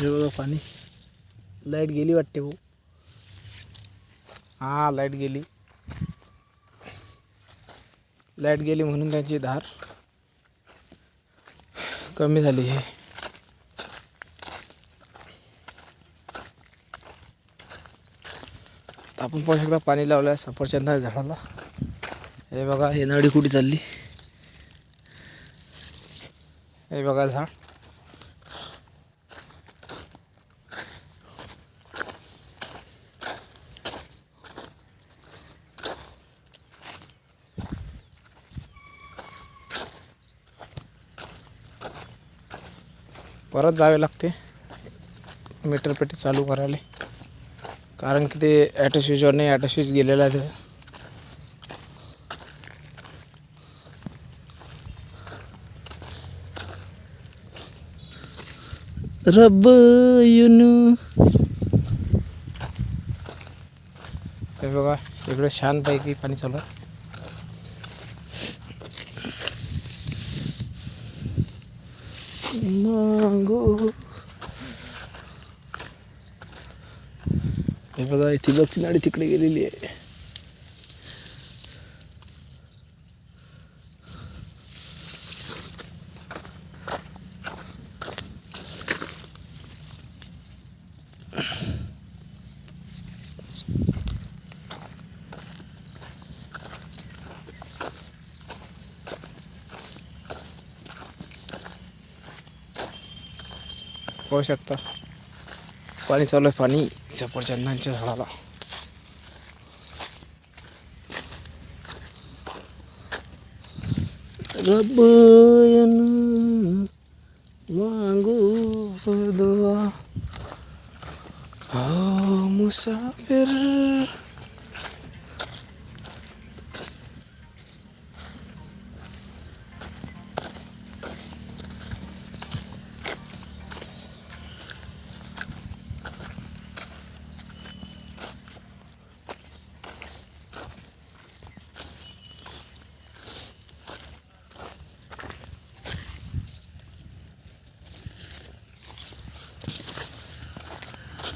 हे बघा पाणी. लाइट गेली वाटते भाऊ. हां लाइट गेली. लाइट गेली म्हणून त्यांची धार कमी झाली हे तर आपण पाहू शकता पाणी लावलं आहे सफरचंदा झाडाला. हे बघा हे नळी कुठे चालली. हे बघा झाड. परत जावे लागते. मीटर पेटी चालू करायला. कारण की ते ॲटो स्विचवर नाही ॲटो स्विच गेलेला आहे त्याचा. रब युनू. हे बघा इकडे छानपैकी पाणी चालू आहे. मांगो हे बघा इथे बघची गाडी तिकडे गेलेली आहे. पाहू शकता. पाणी चालू आहे पाणी सफरचंदांच्या झाडाला. रबयन मांगू दुआ मुसाफिर.